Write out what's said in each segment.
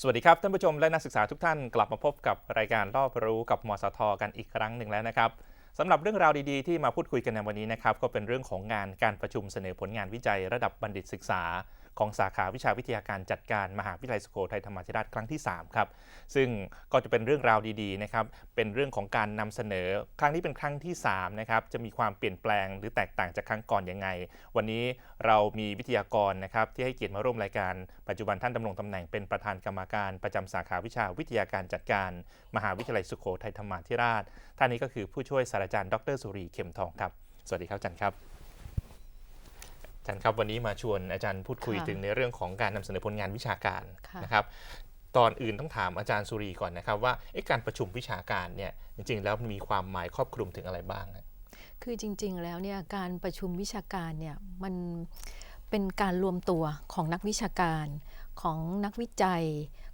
สวัสดีครับท่านผู้ชมและนักศึกษาทุกท่านกลับมาพบกับรายการรอบรู้กับมสทกันอีกครั้งหนึ่งแล้วนะครับสำหรับเรื่องราวดีๆที่มาพูดคุยกันในวันนี้นะครับก็เป็นเรื่องของงานการประชุมเสนอผลงานวิจัยระดับบัณฑิตศึกษา ของสาขาวิชาวิทยาการจัดการมหาวิทยาลัยสุโขทัยธรรมาธิราชครั้งที่ 3 ครับ ซึ่งก็จะเป็นเรื่องราวดีๆนะครับ เป็นเรื่องของการนำเสนอ ครั้งนี้เป็นครั้งที่3นะครับ จะมีความเปลี่ยนแปลงหรือแตกต่างจากครั้งก่อนยังไง วันนี้เรามีวิทยากรนะครับที่ให้เกียรติมาร่วมรายการ ปัจจุบันท่านดำรงตำแหน่งเป็นประธานกรรมการประจำสาขาวิชาวิทยาการจัดการ มหาวิทยาลัยสุโขทัยธรรมาธิราช ท่านนี้ก็คือผู้ช่วยศาสตราจารย์ดรสุรีเข็มทองครับ สวัสดีครับอาจารย์ครับ จารย์ครับวันนี้มาชวนอาจารย์พูดคุยค่ะถึงในเรื่องของการนำเสนอผลงานวิชาการค่ะนะครับตอนอื่นต้องถามอาจารย์สุรีก่อนนะครับว่าเอ๊ะการประชุมวิชาการเนี่ยจริง ๆ แล้วมีความหมายครอบคลุมถึงอะไรบ้างฮะคือจริง ๆ แล้วเนี่ยการประชุมวิชาการเนี่ยมันเป็นการรวมตัวของนักวิชาการของนักวิจัย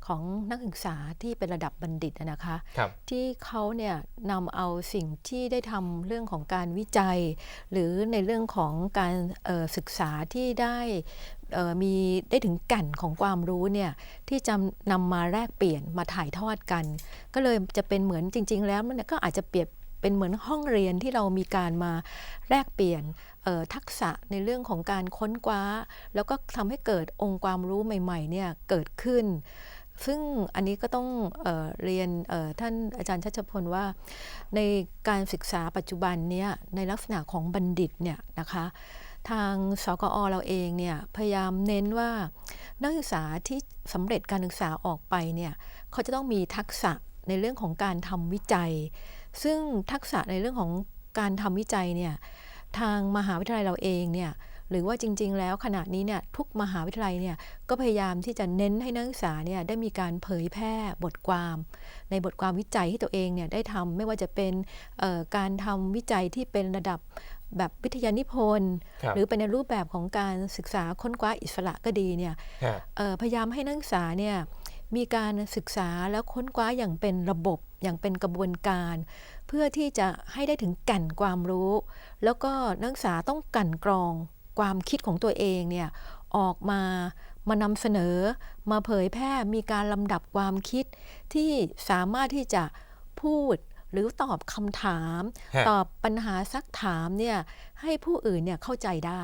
ของนักศึกษาที่เป็นระดับบัณฑิตอะนะคะครับที่เขาเนี่ยนำเอาสิ่งที่ได้ทำเรื่องของการวิจัย หรือในเรื่องของการเอ่อศึกษาที่ได้เอ่อมีได้ถึงแก่นของความรู้เนี่ยที่จะนำมาแลกเปลี่ยนมาถ่ายทอดกัน ก็เลยจะเป็นเหมือนจริง ๆ แล้วมันก็อาจจะเปรียบเป็นเหมือนห้องเรียนที่เรามีการมาแลกเปลี่ยนเอ่อทักษะในเรื่องของการค้นคว้า แล้วก็ทำให้เกิดองค์ความรู้ใหม่ๆเนี่ยเกิดขึ้น ซึ่งอันนี้ก็ต้องเออเรียนท่านอาจารย์ชัชพลว่า ในการศึกษาปัจจุบันเนี่ยในลักษณะของบัณฑิตเนี่ยนะคะทางสกอเราเองเนี่ยพยายามเน้นว่านักศึกษาที่สำเร็จการศึกษาออกไปเนี่ยเขาจะต้องมีทักษะในเรื่องของการทำวิจัย ซึ่งทักษะในเรื่องของการทำวิจัยเนี่ยทางมหาวิทยาลัยเราเองเนี่ย หรือว่าจริง ๆ แล้วขณะนี้เนี่ยทุกมหาวิทยาลัยเนี่ยก็พยายามที่จะเน้นให้นักศึกษาเนี่ยได้มีการเผยแพร่บทความ ในบทความวิจัยที่ตัวเองเนี่ยได้ทำไม่ว่าจะเป็นเอ่อการทำวิจัยที่เป็นระดับแบบวิทยานิพนธ์ครับหรือเป็นในรูปแบบของการศึกษาค้นคว้าอิสระก็ดีเนี่ยฮะเอ่อพยายามให้นักศึกษาเนี่ยมีการศึกษาแล้วค้นคว้าอย่างเป็นระบบอย่างเป็นกระบวนการ เพื่อที่จะให้ได้ถึงแก่นความรู้ แล้วก็นักศึกษาต้องกลั่นกรอง ความคิดของตัวเองเนี่ยออกมามานำเสนอมาเผยแพร่มีการลำดับความคิดที่สามารถที่จะพูดหรือตอบคำถามฮะตอบปัญหาซักถามเนี่ยให้ผู้อื่นเนี่ยเข้าใจได้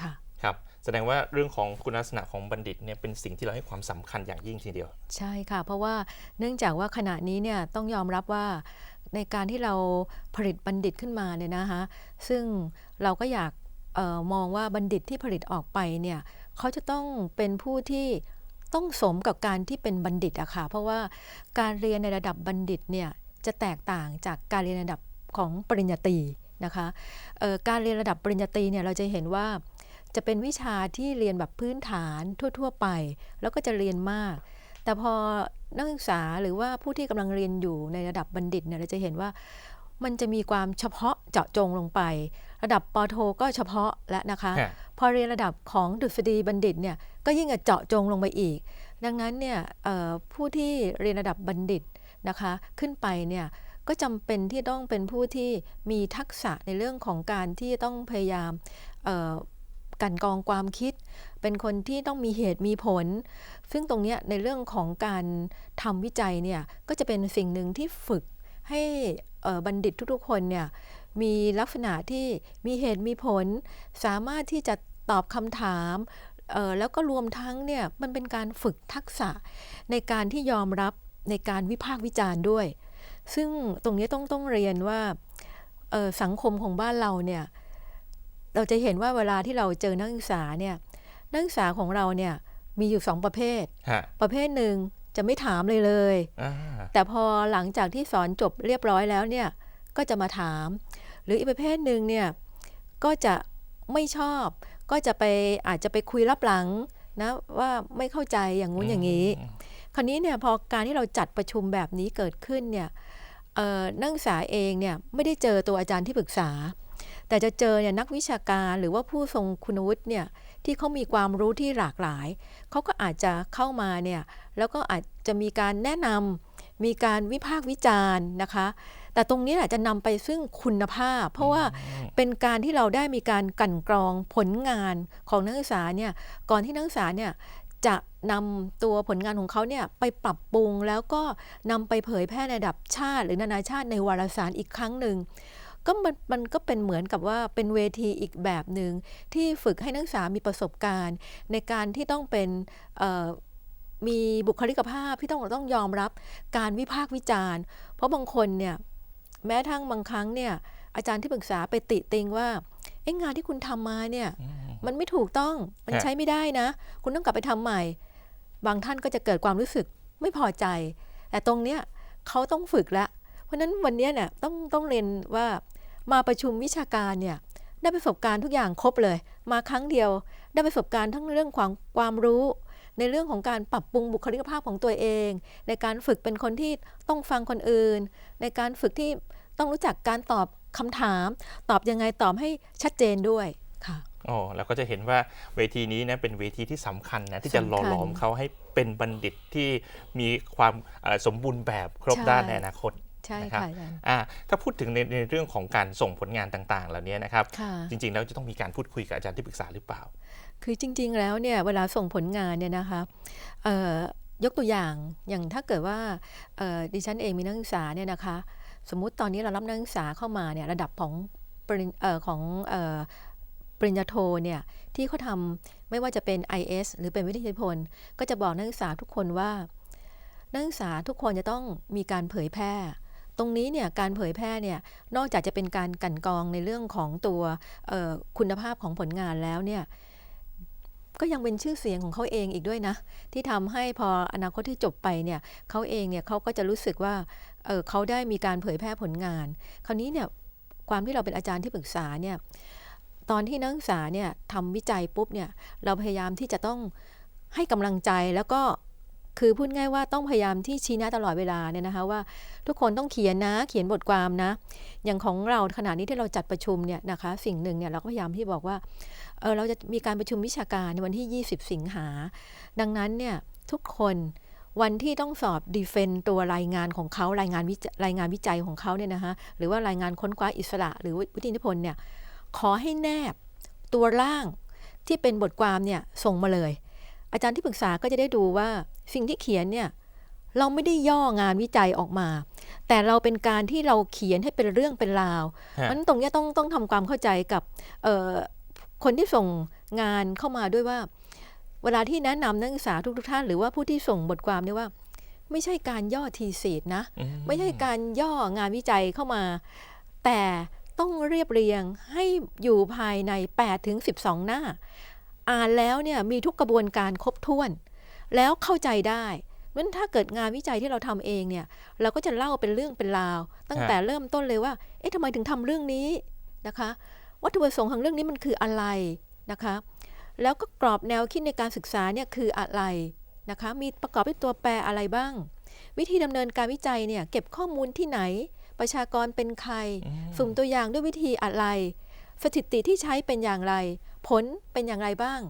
ค่ะครับแสดงว่าเรื่องของคุณลักษณะของบัณฑิตเนี่ยเป็นสิ่งที่เราให้ความสำคัญอย่างยิ่งทีเดียว ใช่ค่ะ เพราะว่าเนื่องจากว่าขณะนี้เนี่ยต้องยอมรับว่าในการที่เราผลิตบัณฑิตขึ้นมาเนี่ยนะคะซึ่งเราก็อยากเออมองว่าบัณฑิตที่ผลิตออกไปเนี่ยเขาจะต้องเป็นผู้ที่ต้องสมกับการที่เป็นบัณฑิตอะค่ะ เพราะว่าการเรียนในระดับบัณฑิตเนี่ยจะแตกต่างจากการเรียนระดับของปริญญาตรีนะคะการเรียนระดับปริญญาตรีเนี่ยเราจะเห็นว่าจะเป็นวิชาที่เรียนแบบพื้นฐานทั่ว ๆ ไป แล้วก็จะเรียนมาก แต่พอนักศึกษาหรือว่าผู้ที่กำลังเรียนอยู่ในระดับบัณฑิตเนี่ยเราจะเห็นว่ามันจะมีความเฉพาะเจาะจงลงไป ระดับปอโทก็เฉพาะและนะคะฮะพอเรียนระดับของดุษฎีบัณฑิตเนี่ยก็ยิ่งจะเจาะจงลงไปอีก ดังนั้นเนี่ยเอ่อผู้ที่เรียนระดับบัณฑิตนะคะขึ้นไปเนี่ยก็จำเป็นที่ต้องเป็นผู้ที่มีทักษะในเรื่องของการที่ต้องพยายามเอ่อกลันกรองความคิด เป็นคนที่ต้องมีเหตุมีผล ซึ่งตรงเนี้ยในเรื่องของการทำวิจัยเนี่ยก็จะเป็นสิ่งหนึ่งที่ฝึกให้เอ่อบัณฑิตทุกๆคนเนี่ย มีลักษณะที่มีเหตุมีผล สามารถที่จะตอบคำถามเอ่อแล้วก็รวมทั้งเนี่ยมันเป็นการฝึกทักษะในการที่ยอมรับในการวิพากษ์วิจารณ์ด้วย ซึ่งตรงนี้ต้องต้องเรียนว่าเอ่อสังคมของบ้านเราเนี่ยเราจะเห็นว่าเวลาที่เราเจอนักศึกษาเนี่ยนักศึกษาของเราเนี่ยมีอยู่สองประเภทฮะประเภทหนึ่งจะไม่ถามเลยเลยอ่าแต่พอหลังจากที่สอนจบเรียบร้อยแล้วเนี่ยก็จะมาถาม หรืออีกประเภทหนึ่งเนี่ยก็จะไม่ชอบ ก็จะไปอาจจะไปคุยรับหลังนะว่าไม่เข้าใจอย่างงู้นอย่างนี้ คราวนี้เนี่ยพอการที่เราจัดประชุมแบบนี้เกิดขึ้นเนี่ยเอ่อนักศึกษาเองเนี่ยไม่ได้เจอตัวอาจารย์ที่ปรึกษา แต่จะเจอเนี่ยนักวิชาการหรือว่าผู้ทรงคุณวุฒิเนี่ยที่เขามีความรู้ที่หลากหลาย เขาก็อาจจะเข้ามาเนี่ยแล้วก็อาจจะมีการแนะนำมีการวิพากษ์วิจารณ์นะคะ แต่ตรงนี้แหละจะนำไปซึ่งคุณภาพ เพราะว่าเป็นการที่เราได้มีการกลั่นกรองผลงานของนักศึกษาเนี่ยก่อนที่นักศึกษาเนี่ยจะนำตัวผลงานของเขาเนี่ยไปปรับปรุงแล้วก็นำไปเผยแพร่ในระดับชาติ หรือนานาชาติในวารสารอีกครั้งหนึ่งก็มันมันก็เป็นเหมือนกับว่าเป็นเวทีอีกแบบหนึ่งที่ฝึกให้นักศึกษามีประสบการณ์ ในการที่ต้องเป็นเอ่อมีบุคลิกภาพที่ต้องต้องยอมรับการวิพากษ์วิจารณ์ เพราะบางคนเนี่ย แม้ทั้งบางครั้งเนี่ยอาจารย์ที่ปรึกษาไปติติงว่าเอ้งานที่คุณทำมาเนี่ยอืมมันไม่ถูกต้องมันฮะใช้ไม่ได้นะ คุณต้องกลับไปทำใหม่ บางท่านก็จะเกิดความรู้สึกไม่พอใจ แต่ตรงเนี้ยเขาต้องฝึกละ เพราะฉะนั้นวันเนี้ยเนี่ยต้องต้องเรียนว่ามาประชุมวิชาการเนี่ยได้ประสบการณ์ทุกอย่างครบเลย มาครั้งเดียว ได้ประสบการณ์ทั้งเรื่องความความรู้ ในเรื่องของการปรับปรุงบุคลิกภาพของตัวเอง ในการฝึกเป็นคนที่ต้องฟังคนอื่น ในการฝึกที่ ต้องรู้จักการตอบคำถาม ตอบยังไงตอบให้ชัดเจนด้วยค่ะโอ้แล้วก็จะเห็นว่าเวทีนี้นะเป็นเวทีที่สำคัญนะที่จะหล่อหลอมสำคัญเขาให้เป็นบัณฑิตที่มีความเอ่อสมบูรณ์แบบครบใช่ด้านในอนาคตใช่นะครับค่ะอาจารย์อ่าถ้าพูดถึงในในเรื่องของการส่งผลงานต่างๆ เหล่านี้นะครับค่ะจริงๆแล้วจะต้องมีการพูดคุยกับอาจารย์ที่ปรึกษาหรือเปล่า คือจริง ๆ แล้วเนี่ยเวลาส่งผลงานเนี่ยนะคะเอ่อยกตัวอย่างอย่างถ้าเกิดว่าเอ่อดิฉันเองมีนักศึกษาเนี่ยนะคะ สมมุติตอนนี้เรารับนักศึกษาเข้ามาเนี่ยระดับของปริญเอ่อของปริญญาโทเนี่ยที่เขาทำไม่ว่าจะเป็น IS หรือเป็นวิทยาพนธ์ก็จะบอกนักศึกษาทุกคนว่านักศึกษาทุกคนจะต้องมีการเผยแพร่ ตรงนี้เนี่ยการเผยแพร่เนี่ยนอกจากจะเป็นการกันกรองในเรื่องของตัวคุณภาพของผลงานแล้วเนี่ย ก็ยังเป็นชื่อเสียงของเขาเองอีกด้วยนะ ที่ทำให้พออนาคตที่จบไปเนี่ยเขาเองเนี่ยเขาก็จะรู้สึกว่าเออเขาได้มีการเผยแพร่ผลงาน คราวนี้เนี่ยความที่เราเป็นอาจารย์ที่ปรึกษาเนี่ยตอนที่นักศึกษาเนี่ยทำวิจัยปุ๊บเนี่ยเราพยายามที่จะต้องให้กำลังใจแล้วก็ คือพูดง่ายว่าต้องพยายามที่ชี้แนะตลอดเวลาเนี่ยนะคะว่าทุกคนต้องเขียนนะเขียนบทความนะ อย่างของเราขณะนี้ที่เราจัดประชุมเนี่ยนะคะสิ่งหนึ่งเนี่ยเราก็พยายามที่บอกว่าเออเราจะมีการประชุมวิชาการในวันที่ 20 สิงหา ดังนั้นเนี่ยทุกคนวันที่ต้องสอบดีเฟนตัวรายงานของเขารายงานวิรายงานวิจัยของเขาเนี่ยนะคะหรือว่ารายงานค้นคว้าอิสระ หรือวิทยานิพนธ์เนี่ยขอให้แนบตัวร่างที่เป็นบทความเนี่ยส่งมาเลย อาจารย์ที่ปรึกษาก็จะได้ดูว่าสิ่งที่เขียนเนี่ยเราไม่ได้ย่องานวิจัยออกมา แต่เราเป็นการที่เราเขียนให้เป็นเรื่องเป็นราวฮะมันตรงนี้ต้องต้องทำความเข้าใจกับคนที่ส่งงานเข้ามาด้วยว่า เวลาที่แนะนำนักศึกษาทุกท่าน หรือว่าผู้ที่ส่งบทความเนี่ยว่า ไม่ใช่การย่อทีสีดนะ ไม่ใช่การย่องานวิจัยเข้ามา แต่ต้องเรียบเรียงให้อยู่ภายใน8ถึง12 หน้า อ่านแล้วเนี่ยมีทุกกระบวนการครบถ้วน แล้วเข้าใจได้เพราะฉะนั้นถ้าเกิดงานวิจัยที่เราทำเองเนี่ย เราก็จะเล่าเป็นเรื่องเป็นราว ตั้งแต่เริ่มต้นเลยว่า เอ๊ะทำไมถึงทำเรื่องนี้นะคะ วัตถุประสงค์ของเรื่องนี้มันคืออะไรนะคะ แล้วก็กรอบแนวคิดในการศึกษาเนี่ยคืออะไรนะคะ มีประกอบด้วยตัวแปรอะไรบ้าง วิธีดำเนินการวิจัยเนี่ยเก็บข้อมูลที่ไหน ประชากรเป็นใครอืมสุ่มตัวอย่างด้วยวิธีอะไร สถิติที่ใช้เป็นอย่างไร ผลเป็นอย่างไรบ้าง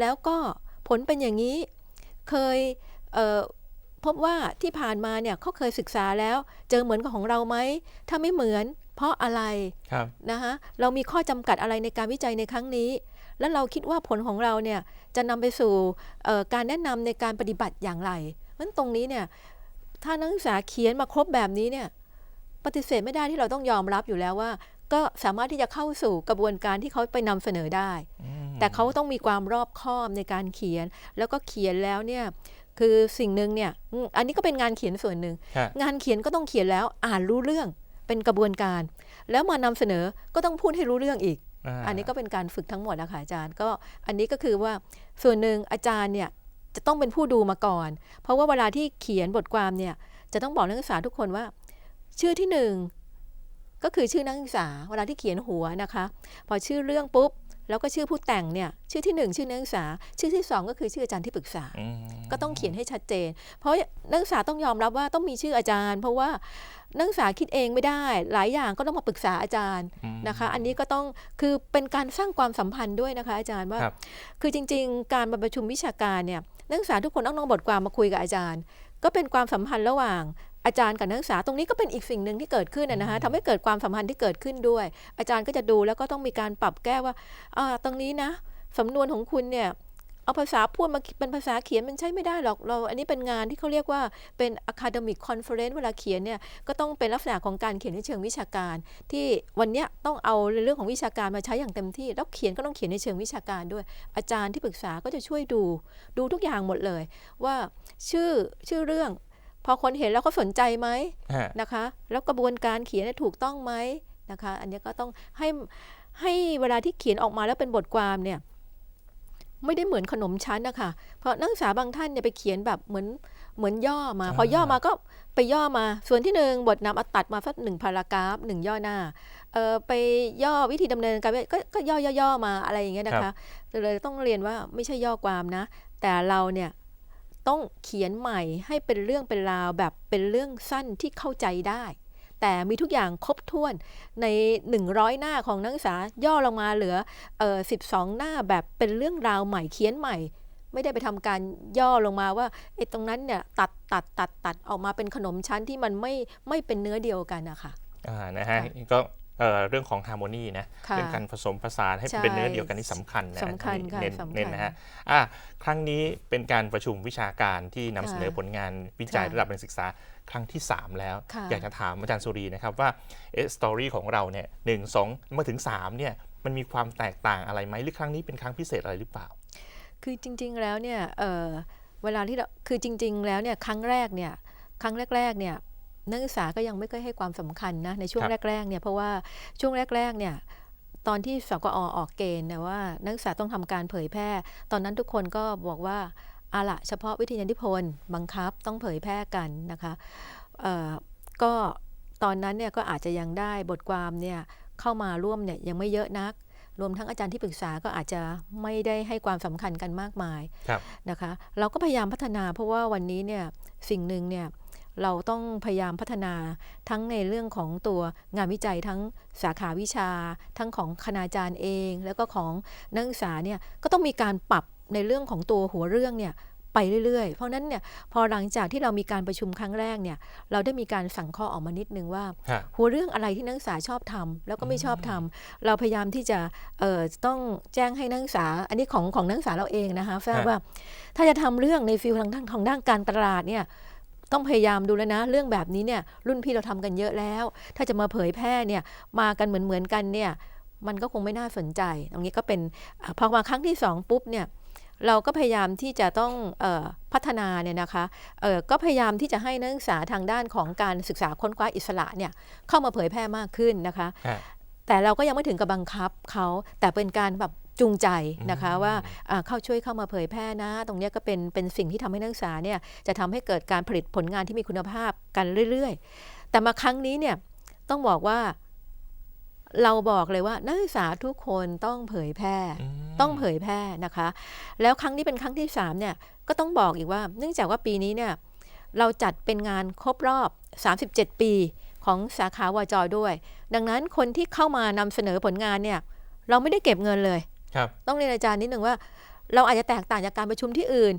แล้วก็ผลเป็นอย่างนี้เคยเอ่อพบว่าที่ผ่านมาเนี่ยเขาเคยศึกษาแล้ว เจอเหมือนกับของเราไหมถ้าไม่เหมือนเพราะอะไรครับนะคะเรามีข้อจำกัดอะไรในการวิจัยในครั้งนี้ แล้วเราคิดว่าผลของเราเนี่ยจะนำไปสู่เอ่อการแนะนำในการปฏิบัติอย่างไรเพราะฉะนั้นตรงนี้เนี่ยถ้านักศึกษาเขียนมาครบแบบนี้เนี่ยปฏิเสธไม่ได้ที่เราต้องยอมรับอยู่แล้วว่า ก็สามารถที่จะเข้าสู่กระบวนการที่เขาไปนำเสนอได้อืมแต่เขาต้องมีความรอบคอบในการเขียน แล้วก็เขียนแล้วเนี่ยคือสิ่งหนึ่งเนี่ยอืมอันนี้ก็เป็นงานเขียนส่วนหนึ่งฮะงานเขียนก็ต้องเขียนแล้วอ่านรู้เรื่องเป็นกระบวนการ แล้วมานำเสนอก็ต้องพูดให้รู้เรื่องอีกาอันนี้ก็เป็นการฝึกทั้งหมดนะคะอาจารย์ ก็อันนี้ก็คือว่าส่วนหนึ่งอาจารย์เนี่ยจะต้องเป็นผู้ดูมาก่อน เพราะว่าเวลาที่เขียนบทความเนี่ยจะต้องบอกนักศึกษาทุกคนว่า ชื่อที่หนึ่ง ก็คือชื่อนักศึกษาเวลาที่เขียนหัวนะคะ พอชื่อเรื่องปุ๊บแล้วก็ชื่อผู้แต่งเนี่ยชื่อที่หนึ่งชื่อนักศึกษา ชื่อที่สองก็คือชื่ออาจารย์ที่ปรึกษาอืมก็ต้องเขียนให้ชัดเจน เพราะนักศึกษาต้องยอมรับว่าต้องมีชื่ออาจารย์ เพราะว่านักศึกษาคิดเองไม่ได้ หลายอย่างก็ต้องมาปรึกษาอาจารย์อืมนะคะ อันนี้ก็ต้องคือเป็นการสร้างความสัมพันธ์ด้วยนะคะ อาจารย์ว่าครับคือจริง ๆ การมาประชุมวิชาการเนี่ยนักศึกษาทุกคนต้องนำบทความมาคุยกับอาจารย์ ก็เป็นความสัมพันธ์ระหว่าง อาจารย์กับนักศึกษาตรงนี้ก็เป็นอีกสิ่งหนึ่งที่เกิดขึ้นนะนะคะทำให้เกิดความสัมพันธ์ที่เกิดขึ้นด้วย อาจารย์ก็จะดูแล้วก็ต้องมีการปรับแก้ว่าอ่าตรงนี้นะสำนวนของคุณเนี่ยเอาภาษาพูดมาเป็นภาษาเขียนมันใช้ไม่ได้หรอกเรา อันนี้เป็นงานที่เขาเรียกว่าเป็น academic conference เวลาเขียนเนี่ยก็ต้องเป็นลักษณะของการเขียนในเชิงวิชาการ ที่วันเนี้ยต้องเอาเรื่องของวิชาการมาใช้อย่างเต็มที่ แล้วเขียนก็ต้องเขียนในเชิงวิชาการด้วย อาจารย์ที่ปรึกษาก็จะช่วยดู ดูทุกอย่างหมดเลย ว่าชื่อชื่อเรื่อง พอคนเห็นแล้วเขาสนใจไหมฮะนะคะ แล้วกระบวนการเขียนเนี่ยถูกต้องไหมนะคะ อันนี้ก็ต้องให้ให้เวลาที่เขียนออกมาแล้วเป็นบทความเนี่ยไม่ได้เหมือนขนมชั้นนะคะ เพราะนักศึกษาบางท่านเนี่ยไปเขียนแบบเหมือนเหมือนย่อมา พอย่อมาก็ไปย่อมา ส่วนที่หนึ่งบทนำเอาตัดมาสักหนึ่งพารากราฟหนึ่งย่อหน้าเออไปย่อวิธีดำเนินการก็ก็ย่อย่อๆมาอะไรอย่างเงี้ยนะคะเลยต้องเรียนว่าไม่ใช่ย่อความนะ แต่เราเนี่ย ต้องเขียนใหม่ให้เป็นเรื่องเป็นราวแบบเป็นเรื่องสั้นที่เข้าใจได้ แต่มีทุกอย่างครบถ้วนใน 100 หน้าของนักศึกษาย่อลงมาเหลือเออ12 หน้าแบบเป็นเรื่องราวใหม่เขียนใหม่ ไม่ได้ไปทำการย่อลงมาว่าไอ้ตรงนั้นเนี่ยตัดตัดตัดตัดออกมาเป็นขนมชั้นที่มันไม่ไม่เป็นเนื้อเดียวกันนะคะอ่านะฮะค่ะก็ เอ่อเรื่องของฮาร์โมนีนะค่ะเรื่องการผสมผสานให้ใช่เป็นเนื้อเดียวกันที่สำคัญนะสำคัญค่ะเน้นสำคัญเน้นนะฮะอะครั้งนี้เป็นการประชุมวิชาการที่นำค่ะเสนอผลงานวิจัยค่ะระดับการศึกษาครั้งที่ 3 แล้วค่ะอยากจะถามอาจารย์สุรีนะครับว่าเอสตอรี่ของเราเนี่ยหนึ่งสองมาถึง3เนี่ยมันมีความแตกต่างอะไรไหมหรือครั้งนี้เป็นครั้งพิเศษอะไรหรือเปล่า คือจริง ๆแล้วเนี่ยเอ่อเวลาที่เราคือจริง ๆ แล้วเนี่ยครั้งแรกเนี่ยครั้งแรกๆเนี่ย นักศึกษาก็ยังไม่ค่อยให้ความสำคัญนะในช่วงครับแรกๆเนี่ยเพราะว่าช่วงแรกๆเนี่ยตอนที่สกอออกเกณฑ์นะว่า นักศึกษาต้องทำการเผยแพร่ ตอนนั้นทุกคนก็บอกว่าอาละเฉพาะวิทยานิพนธ์บังคับต้องเผยแพร่กันนะคะเอ่อก็ตอนนั้นเนี่ยก็อาจจะยังได้บทความเนี่ยเข้ามาร่วมเนี่ยยังไม่เยอะนัก รวมทั้งอาจารย์ที่ปรึกษาก็อาจจะไม่ได้ให้ความสำคัญกันมากมายครับนะคะ เราก็พยายามพัฒนาเพราะว่าวันนี้เนี่ยสิ่งหนึ่งเนี่ย เราต้องพยายามพัฒนาทั้งในเรื่องของตัวงานวิจัยทั้งสาขาวิชา ทั้งของคณาจารย์เอง แล้วก็ของนักศึกษาเนี่ยก็ต้องมีการปรับในเรื่องของตัวหัวเรื่องเนี่ยไปเรื่อยๆ เพราะฉะนั้นเนี่ยพอหลังจากที่เรามีการประชุมครั้งแรกเนี่ยเราได้มีการสั่งข้อออกมานิดนึงว่าฮะหัวเรื่องอะไรที่นักศึกษาชอบทำแล้วก็ไม่ชอบทำเราพยายามที่จะเอ่อต้องแจ้งให้นักศึกษา อันนี้ของของนักศึกษาเราเองนะคะทราบฮะว่าถ้าจะทำเรื่องในฟิลทางด้านของด้านการตลาดเนี่ย ต้องพยายามดูแล้วนะ เรื่องแบบนี้เนี่ยรุ่นพี่เราทำกันเยอะแล้ว ถ้าจะมาเผยแพร่เนี่ยมากันเหมือนเหมือนๆกันเนี่ยมันก็คงไม่น่าสนใจ ตรงนี้ก็เป็นอพอมาครั้งที่สองปุ๊บเนี่ยเราก็พยายามที่จะต้องออพัฒนาเนี่ยนะคะก็พยายามที่จะให้นักศึกษาทางด้านของการศึกษาค้นคว้าอิสระเนี่ยเข้ามาเผยแพร่มากขึ้นนะคะ แต่เราก็ยังไม่ถึงกับบังคับเขาแต่เป็นการแบบจูงใจนะคะอืมว่าอ่าเข้าช่วยเข้ามาเผยแพร่นะ ตรงเนี้ยก็เป็นเป็นสิ่งที่ทำให้นักศึกษาเนี่ยจะทำให้เกิดการผลิตผลงานที่มีคุณภาพกันเรื่อย ๆ แต่มาครั้งนี้เนี่ยต้องบอกว่าเราบอกเลยว่านักศึกษาทุกคนต้องเผยแพร่มต้องเผยแพร่นะคะ แล้วครั้งนี้เป็นครั้งที่3เนี่ยก็ต้องบอกอีกว่า เนื่องจากว่าปีนี้เนี่ยเราจัดเป็นงานครบรอบ 37 ปี ของสาขาวจด้วย ดังนั้นคนที่เข้ามานำเสนอผลงานเนี่ยเราไม่ได้เก็บเงินเลยครับต้องเรียนอาจารย์นิดหนึ่งว่า เราอาจจะแตกต่างจากการประชุมที่อื่น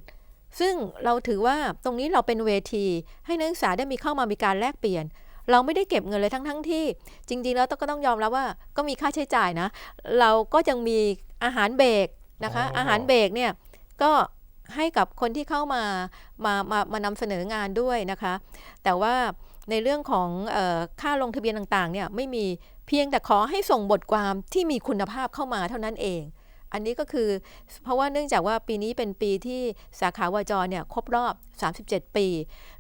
ซึ่งเราถือว่าตรงนี้เราเป็นเวที ให้นักศึกษาได้มีเข้ามามีการแลกเปลี่ยน เราไม่ได้เก็บเงินเลยทั้งทั้งๆที่ จริงๆแล้วต้องก็ต้องยอมรับว่าก็มีค่าใช้จ่ายนะ เราก็ยังมีอาหารเบรกนะคะอ๋อออาหารเบรกเนี่ยก็ให้กับคนที่เข้ามามามามานำเสนองานด้วยนะคะ แต่ว่า ในเรื่องของเออค่าลงทะเบียนต่างๆเนี่ยไม่มีเพียงแต่ขอให้ส่งบทความที่มีคุณภาพเข้ามาเท่านั้นเอง อันนี้ก็คือเพราะว่าเนื่องจากว่าปีนี้เป็นปีที่สาขาวจเนี่ยครบรอบ 37 ปี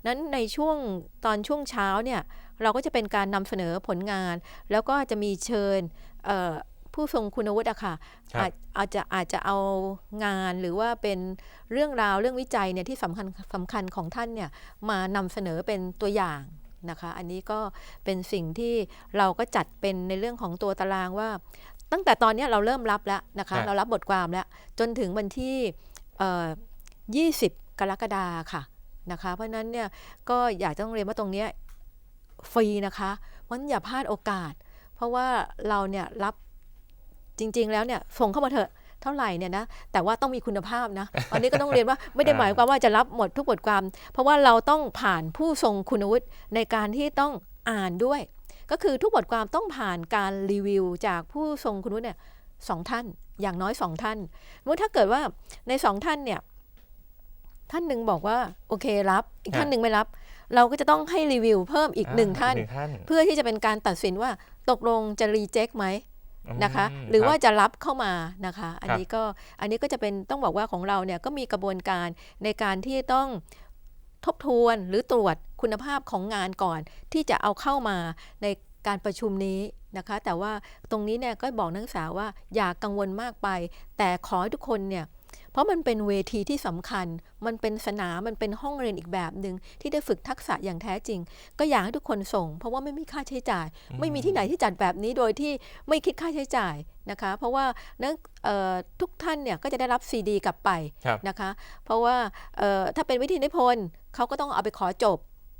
นั้นในช่วงตอนช่วงเช้าเนี่ยเราก็จะเป็นการนำเสนอผลงาน แล้วก็จะมีเชิญเอ่อผู้ทรงคุณวุฒิอะค่ะครับอาจอาจจะอาจจะเอางานหรือว่าเป็นเรื่องราวเรื่องวิจัยเนี่ยที่สำคัญสำคัญของท่านเนี่ยมานำเสนอเป็นตัวอย่าง นะคะ อันนี้ก็เป็นสิ่งที่เราก็จัดเป็นในเรื่องของตัวตารางว่า ตั้งแต่ตอนเนี้ยเราเริ่มรับแล้วนะคะครับเรารับบทความแล้ว จนถึงวันที่เอ่อ20 กรกฎาค่ะนะคะ เพราะฉะนั้นเนี่ยก็อยากจะต้องเรียนว่าตรงเนี้ยฟรีนะคะมันอย่าพลาดโอกาส เพราะว่าเราเนี่ยรับจริง ๆ แล้วเนี่ยส่งเข้ามาเถอะ เท่าไหร่เนี่ยนะแต่ว่าต้องมีคุณภาพนะอันนี้ก็ต้องเรียนว่าไม่ได้หมายความว่าจะรับหมดทุกบทความ เพราะว่าเราต้องผ่านผู้ทรงคุณวุฒิในการที่ต้องอ่านด้วย ก็คือทุกบทความต้องผ่านการรีวิวจากผู้ทรงคุณวุฒิเนี่ยสองท่าน อย่างน้อยสองท่านเมื่อถ้าเกิดว่าในสองท่านเนี่ยท่านหนึ่งบอกว่าโอเครับ อีกฮะท่านหนึ่งไม่รับ เราก็จะต้องให้รีวิวเพิ่มอีกหนึ่งท่านหนึ่งท่านเพื่อที่จะเป็นการตัดสินว่าตกลงจะรีเจ็คไหม นะคะมหรือว่าคบจะรับเข้ามานะคะ อันครับนี้ก็อันนี้ก็จะเป็นต้องบอกว่าของเราเนี่ยก็มีกระบวนการในการที่ต้องทบทวนหรือตรวจคุณภาพของงานก่อน ที่จะเอาเข้ามาในการประชุมนี้นะคะ แต่ว่าตรงนี้เนี่ยก็บอกนักศึกษาว่าอย่ากังวลมากไป แต่ขอให้ทุกคนเนี่ย เพราะมันเป็นเวทีที่สำคัญ มันเป็นสนาม มันเป็นห้องเรียนอีกแบบหนึ่งที่ได้ฝึกทักษะอย่างแท้จริง ก็อยากให้ทุกคนส่ง เพราะว่าไม่มีค่าใช้จ่าย ไม่มีที่ไหนที่จัดแบบนี้โดยที่ไม่คิดค่าใช้จ่ายนะคะ เพราะว่านักเอ่อทุกท่านเนี่ยก็จะได้รับซีดีกลับไปครับนะคะ เพราะว่าเอ่อถ้าเป็นวิธีนิพนธ์เขาก็ต้องเอาไปขอจบ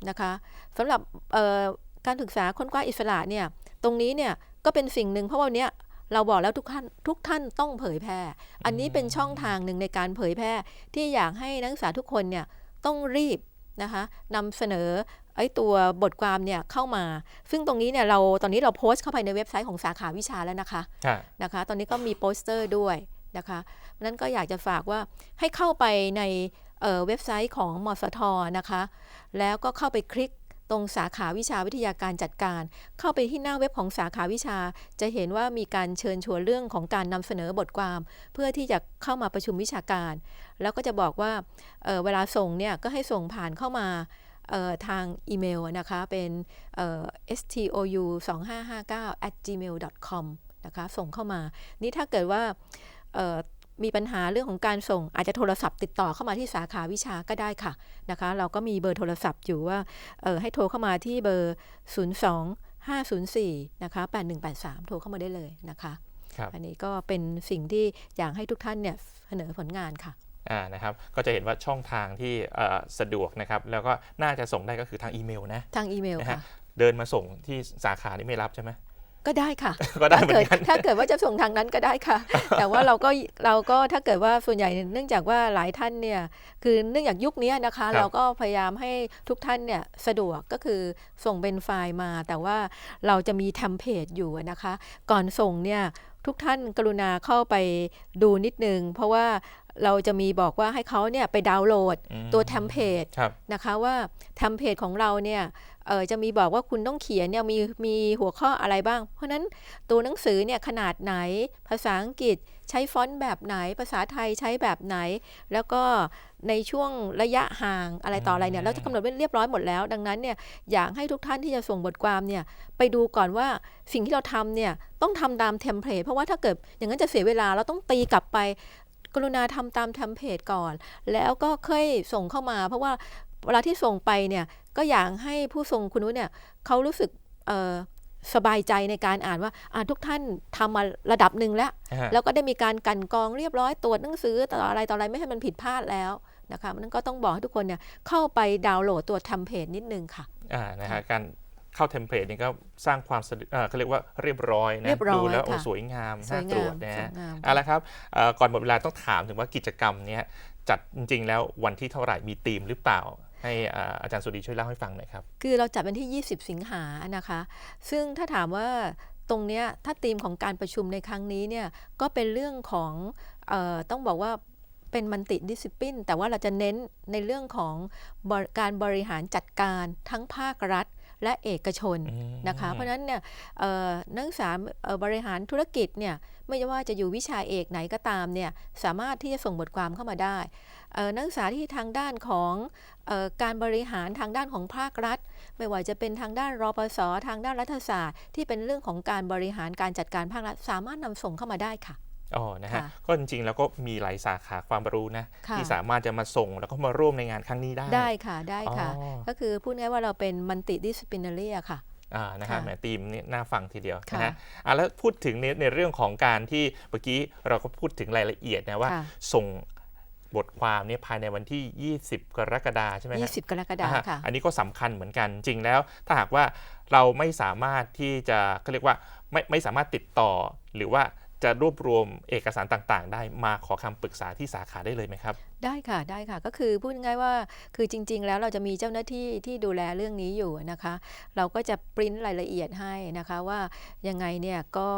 นะคะสำหรับเอ่อการศึกษาค้นคว้าอิสระเนี่ยตรงนี้เนี่ยก็เป็นสิ่งหนึ่งเพราะว่าวันเนี้ย เราบอกแล้วทุกท่านทุกท่านต้องเผยแพร่ อันนี้เป็นช่องทางหนึ่งในการเผยแพร่ ที่อยากให้นักศึกษาทุกคนเนี่ยต้องรีบนะคะนำเสนอไอ้ตัวบทความเนี่ยเข้ามา ซึ่งตรงนี้เนี่ยเราตอนนี้เราโพสต์เข้าไปในเว็บไซต์ของสาขาวิชาแล้วนะคะค่ะนะคะ ตอนนี้ก็มีโปสเตอร์ด้วยนะคะเพราะฉะนั้นก็อยากจะฝากว่าให้เข้าไปในเอ่อเว็บไซต์ของมสทนะคะ แล้วก็เข้าไปคลิก ตรงสาขาวิชาวิทยาการจัดการ เข้าไปที่หน้าเว็บของสาขาวิชา จะเห็นว่ามีการเชิญชวนเรื่องของการนำเสนอบทความ เพื่อที่จะเข้ามาประชุมวิชาการ แล้วก็จะบอกว่าเเวลาส่งเนี่ยก็ให้ส่งผ่านเข้ามาทางอีเมลนะคะเป็นเอ่อ stou 2 5 5 9 at gmail com นะคะส่งเข้ามา นี่ถ้าเกิดว่า มีปัญหาเรื่องของการส่งอาจจะโทรศัพท์ติดต่อเข้ามาที่สาขาวิชาก็ได้ค่ะนะคะ เราก็มีเบอร์โทรศัพท์อยู่ว่าเอ่อให้โทรเข้ามาที่เบอร์ 02 504นะคะ8183 โทรเข้ามาได้เลยนะคะครับอันนี้ก็เป็นสิ่งที่อยากให้ทุกท่านเนี่ยเสนอผลงานค่ะอ่านะครับก็จะเห็นว่าช่องทางที่เอ่อสะดวกนะครับแล้วก็น่าจะส่งได้ก็คือทางอีเมลนะทางอีเมลนะฮะค่ะเดินมาส่งที่สาขานี่ไม่รับใช่ไหม ก็ได้ค่ะก็ได้ถ้าเหมือเกิดนกันถ้าเกิดว่าจะส่งทางนั้นก็ได้ค่ะ แต่ว่าเราก็เราก็ถ้าเกิดว่าส่วนใหญ่เนื่องจากว่าหลายท่านเนี่ยคือเนื่องจากยุคนี้นะคะครับเราก็พยายามให้ทุกท่านเนี่ยสะดวกก็คือส่งเป็นไฟล์มา แต่ว่าเราจะมีเทมเพลตอยู่นะคะ ก่อนส่งเนี่ยทุกท่านกรุณาเข้าไปดูนิดนึง เพราะว่าเราจะมีบอกว่าให้เขาเนี่ยไปดาวน์โหลดอืมตัวเทมเพลตครับนะคะว่าเทมเพลตของเราเนี่ย เอ่อจะมีบอกว่าคุณต้องเขียนเนี่ยมีมีหัวข้ออะไรบ้าง เพราะฉะนั้นตัวหนังสือเนี่ยขนาดไหน ภาษาอังกฤษใช้ฟอนต์แบบไหน ภาษาไทยใช้แบบไหน แล้วก็ในช่วงระยะห่างอะไรต่ออะไรเนี่ยอืมเราจะกำหนดไว้เรียบร้อยหมดแล้ว ดังนั้นเนี่ยอยากให้ทุกท่านที่จะส่งบทความเนี่ยไปดูก่อนว่าสิ่งที่เราทำเนี่ยต้องทำตามเทมเพลตเพราะว่าถ้าเกิดอย่างนั้นจะเสียเวลาเราต้องตีกลับไป กรุณาทำตามเทมเพลตก่อน แล้วก็ค่อยส่งเข้ามา เพราะว่าเวลาที่ส่งไปเนี่ย ก็อยากให้ผู้ส่งคุณนุ้ยเนี่ยเขารู้สึกเอ่อสบายใจในการอ่านว่าอ่าทุกท่านทำมาระดับหนึ่งแล้วอ่าแล้วก็ได้มีการกลันกรองเรียบร้อยตรวจหนังสือต่ออะไรต่ออะไรไม่ให้มันผิดพลาดแล้วนะคะนั่นก็ต้องบอกให้ทุกคนเนี่ยเข้าไปดาวน์โหลดตัวเทมเพลตนิดนึงค่ะอ่านะฮะการเข้าเทมเพลตนี่ก็สร้างความสะดวกเอ่อเขาเรียกว่าเรียบร้อยนะเรียบร้อยดูแล้วโอ้ค่ะสวยงามสน่าวยตรงาวจมนะสวฮะยงามเอาละครับเอ่อก่อนหมดเวลาต้องถามถึงว่ากิจกรรมเนี้ยจัดจริงๆแล้ววันที่เท่าไหร่มีธีมหรือเปล่า ให้อาจารย์สุดีช่วยเล่าให้ฟังหน่อยครับ คือเราจัดวันที่ 20 สิงหานะคะ ซึ่งถ้าถามว่าตรงนี้ถ้าธีมของการประชุมในครั้งนี้เนี่ยก็เป็นเรื่องของออต้องบอกว่าเป็นมันติดิสซิปินแต่ว่าเราจะเน้นในเรื่องของการบริหารจัดการทั้งภาครัฐ และเอกชนอืมนะคะเพราะฉะนั้นเนี่ยเอ่อนักศึกษาเอ่อบริหารธุรกิจเนี่ยไม่ว่าจะอยู่วิชาเอกไหนก็ตามเนี่ยสามารถที่จะส่งบทความเข้ามาได้เอ่อนักศึกษาที่ทางด้านของเออการบริหารทางด้านของภาครัฐ ไม่ว่าจะเป็นทางด้านรปศทางด้านรัฐศาสตร์ ที่เป็นเรื่องของการบริหารการจัดการภาครัฐ สามารถนำส่งเข้ามาได้ค่ะ อ๋อนะฮะค่ะก็จริงๆแล้วก็มีหลายสาขาความรู้นะค่ะ ที่สามารถจะมาส่งแล้วก็มาร่วมในงานครั้งนี้ได้ ได้ค่ะได้ค่ะ อ๋อ ก็คือพูดง่ายว่าเราเป็นมันติดิสซิปลินารีอะค่ะ อ่านะฮะค่ะแหมทีมนี่น่าฟังทีเดียวค่ะนะฮะอะแล้วพูดถึงในในเรื่องของการที่เมื่อกี้เราก็พูดถึงรายละเอียดนะว่า ค่ะ ส่งบทความเนี่ยภายในวันที่ 20 กรกฎาคมใช่ไหมฮะ 20 กรกฎาคมอ่าค่ะ อันนี้ก็สำคัญเหมือนกันจริงแล้ว ถ้าหากว่าเราไม่สามารถที่จะเขาเรียกว่าไม่ไม่สามารถติดต่อหรือว่า จะรวบรวมเอกสารต่างๆ ได้มาขอคำปรึกษาที่สาขาได้เลยไหมครับ ได้ค่ะได้ค่ะก็คือพูดง่ายๆว่าคือจริง ๆ แล้วเราจะมีเจ้าหน้าที่ที่ดูแลเรื่องนี้อยู่นะคะ เราก็จะปริ้นรายละเอียดให้นะคะว่ายังไงเนี่ยก็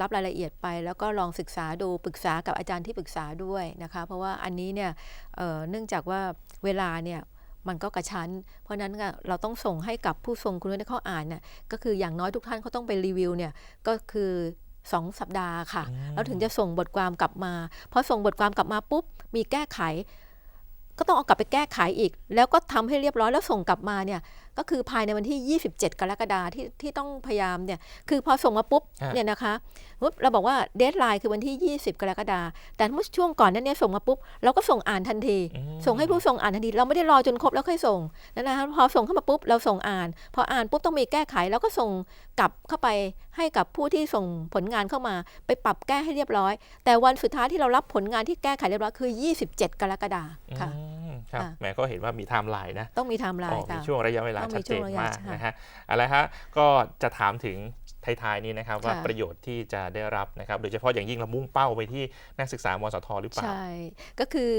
รับรายละเอียดไปแล้วก็ลองศึกษาดูปรึกษากับอาจารย์ที่ปรึกษาด้วยนะคะ เพราะว่าอันนี้เนี่ยเนื่องจากว่าเวลาเนี่ยมันก็กระชั้น เพราะนั้นเราต้องส่งให้กับผู้ทรงคุณวุฒิเขาอ่านเนี่ยก็คืออย่างน้อยทุกท่านเขาต้องไปรีวิวเนี่ยก็คือ 2สัปดาห์ค่ะอืมแล้วถึงจะส่งบทความกลับมาพอส่งบทความกลับมาปุ๊บ มีแก้ไข ก็ต้องเอากลับไปแก้ไขอีก แล้วก็ทำให้เรียบร้อยแล้วส่งกลับมาเนี่ย ก็คือภายในวันที่ 27 กรกฎาคมที่ที่ต้องพยายามเนี่ยคือพอส่งมาปุ๊บฮะเนี่ยนะคะปุ๊บเราบอกว่าเดทไลน์คือวันที่ 20 กรกฎาคมแต่เมื่อช่วงก่อนนั้นเนี่ยส่งมาปุ๊บเราก็ส่งอ่านทันทีอืมส่งให้ผู้ส่งอ่านทันที เราไม่ได้รอจนครบแล้วค่อยส่งนั่นนะคะพอส่งเข้ามาปุ๊บเราส่งอ่าน พออ่านปุ๊บต้องมีแก้ไขแล้วก็ส่งกลับเข้าไปให้กับผู้ที่ส่งผลงานเข้ามา ไปปรับแก้ให้เรียบร้อย แต่วันสุดท้ายที่เรารับผลงานที่แก้ไขเรียบร้อยคือ 27 กรกฎาคมค่ะอืม ครับค่ะแหมก็เห็นว่ามีไทม์ไลน์นะต้องมีไทม์ไลอ๋อน์มีค่ะช่วงระยะเวลาต้องมีชัดเจนช่วงระยะมากค่ะนะฮะอะไรฮะก็จะถามถึงท้ายๆนี้นะครับว่าค่ะประโยชน์ที่จะได้รับนะครับโดยเฉพาะอย่างยิ่งเรามุ่งเป้าไปที่นักศึกษามสทหรือเปล่าใช่ก็คือ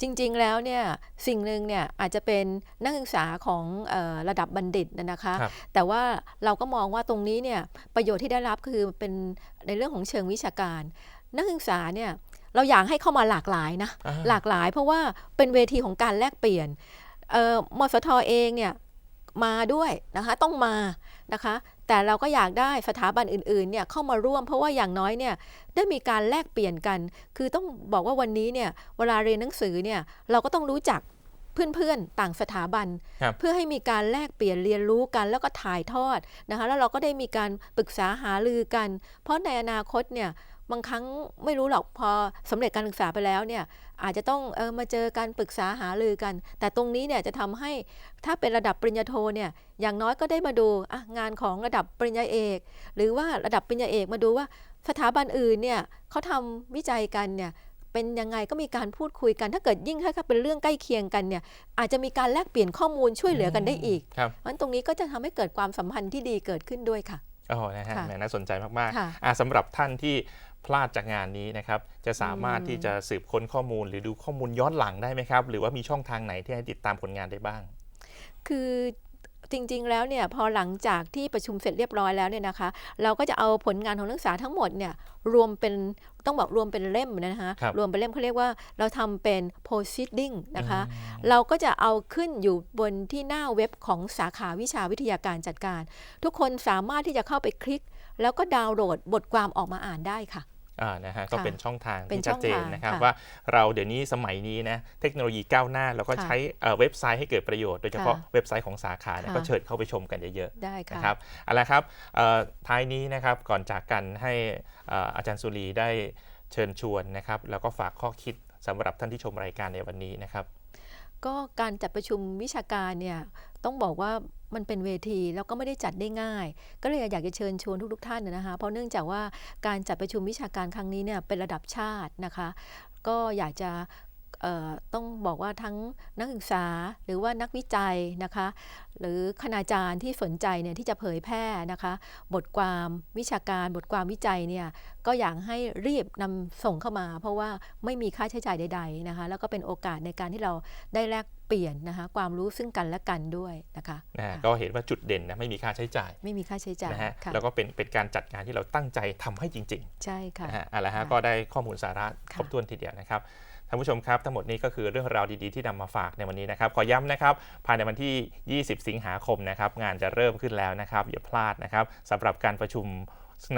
จริงๆแล้วเนี่ยสิ่งหนึ่งเนี่ยอาจจะเป็นนักศึกษาของเออระดับบัณฑิตนะนะคะครับแต่ว่าเราก็มองว่าตรงนี้เนี่ยประโยชน์ที่ได้รับคือเป็นในเรื่องของเชิงวิชาการ นักศึกษาเนี่ย เราอยากให้เข้ามาหลากหลายนะอ่าหลากหลายเพราะว่าเป็นเวทีของการแลกเปลี่ยนเอ่อมสทเองเนี่ยมาด้วยนะคะต้องมานะคะ แต่เราก็อยากได้สถาบันอื่นๆเนี่ยเข้ามาร่วม เพราะว่าอย่างน้อยเนี่ยได้มีการแลกเปลี่ยนกัน คือต้องบอกว่าวันนี้เนี่ยเวลาเรียนหนังสือเนี่ยเราก็ต้องรู้จักเพื่อนๆ ต่างสถาบันครับเพื่อให้มีการแลกเปลี่ยนเรียนรู้กันแล้วก็ถ่ายทอดนะคะแล้วเราก็ได้มีการปรึกษาหารือกัน เพราะในอนาคตเนี่ย บางครั้งไม่รู้หรอกพอสำเร็จการศึกษาไปแล้วเนี่ยอาจจะต้องเออมาเจอการปรึกษาหารือกัน แต่ตรงนี้เนี่ยจะทำให้ถ้าเป็นระดับปริญญาโทเนี่ยอย่างน้อยก็ได้มาดูอะงานของระดับปริญญาเอก หรือว่าระดับปริญญาเอกมาดูว่าสถาบันอื่นเนี่ยเขาทำวิจัยกันเนี่ยเป็นยังไงก็มีการพูดคุยกัน ถ้าเกิดยิ่งถ้าเป็นเรื่องใกล้เคียงกันเนี่ยอาจจะมีการแลกเปลี่ยนข้อมูลช่วยเหลือกันได้อีกครับเพราะฉะนั้นตรงนี้ก็จะทำให้เกิดความสัมพันธ์ที่ดีเกิดขึ้นด้วยค่ะอ๋อนะฮะค่ะแหมน่าสนใจมากค่ะๆอะสำหรับท่านที่ พลาดจากงานนี้นะครับ จะสามารถอืมที่จะสืบค้นข้อมูล หรือดูข้อมูลย้อนหลังได้ไหมครับ หรือว่ามีช่องทางไหนที่ให้ติดตามผลงานได้บ้าง คือจริง ๆ แล้วเนี่ยพอหลังจากที่ประชุมเสร็จเรียบร้อยแล้วเนี่ยนะคะ เราก็จะเอาผลงานของนักศึกษาทั้งหมดเนี่ยรวมเป็นต้องบอกรวมเป็นเล่มนะคะครับรวมเป็นเล่มเขาเรียกว่าเราทำเป็น proceeding นะคะอืมเราก็จะเอาขึ้นอยู่บนที่หน้าเว็บของสาขาวิชาวิทยาการจัดการ ทุกคนสามารถที่จะเข้าไปคลิก แล้วก็ดาวน์โหลดบทความออกมาอ่านได้ค่ะอ่า นะฮะก็ค่ะเป็นช่องทางเป็นที่ชัดเจนช่องทางนะครับค่ะว่าเราเดี๋ยวนี้สมัยนี้นะเทคโนโลยีก้าวหน้าแล้วก็ค่ะใช้เอ่อเว็บไซต์ให้เกิดประโยชน์โดยเฉพาะค่ะเว็บไซต์ของสาขาเนี่ยค่ะก็เชิญเข้าไปชมกันเยอะๆได้นะค่ะครับเอาละครับเอ่อท้ายนี้นะครับก่อนจากกันให้เอ่ออาจารย์สุรีได้เชิญชวนนะครับแล้วก็ฝากข้อคิดสำหรับท่านที่ชมรายการในวันนี้นะครับ ก็การจัดประชุมวิชาการเนี่ยต้องบอกว่า มันเป็นเวทีแล้วก็ไม่ได้จัดได้ง่าย ก็เลยอยากจะเชิญชวนทุกๆท่านนะคะเพราะเนื่องจากว่าการจัดประชุมวิชาการครั้งนี้เนี่ยเป็นระดับชาตินะคะ ก็อยากจะ ต้องบอกว่าทั้งนักศึกษาหรือว่านักวิจัยนะคะ หรือคณาจารย์ที่สนใจเนี่ยที่จะเผยแพร่นะคะ บทความวิชาการบทความวิจัยเนี่ยก็อยากให้รีบนำส่งเข้ามา เพราะว่าไม่มีค่าใช้จ่ายใด ๆนะคะ แล้วก็เป็นโอกาสในการที่เราได้แลกเปลี่ยนนะคะความรู้ซึ่งกันและกันด้วยนะคะนะฮะค่ะก็เห็นว่าจุดเด่นนะไม่มีค่าใช้จ่าย ไม่มีค่าใช้จ่ายนะฮะค่ะแล้วก็เป็นเป็นการจัดงานที่เราตั้งใจทำให้จริงใช่ค่ะๆนะฮะเอาละฮะค่ะก็ได้ข้อมูลสาระค่ะครบถ้วนทีเดียวนะครับ ท่านผู้ชมครับ ทั้งหมดนี้ก็คือเรื่องราวดีๆที่นำมาฝากในวันนี้นะครับ ขอย้ำนะครับ ภายในวันที่ 20 สิงหาคมนะครับ งานจะเริ่มขึ้นแล้วนะครับ อย่าพลาดนะครับสำหรับการประชุม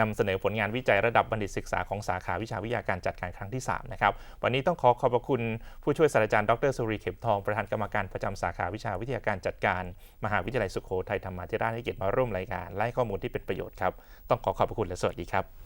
นำเสนอผลงานวิจัยระดับบัณฑิตศึกษาของสาขาวิชาวิทยาการจัดการครั้งที่ 3 นะครับ วันนี้ต้องขอขอบพระคุณผู้ช่วยศาสตราจารย์ดรสุรีเข็มทอง ประธานกรรมการประจำสาขาวิชาวิทยาการจัดการ มหาวิทยาลัยสุโขทัยธรรมาธิราชให้เกียรติมาร่วมรายการและให้ข้อมูลที่เป็นประโยชน์ครับ ต้องขอขอบพระคุณและสวัสดีครับ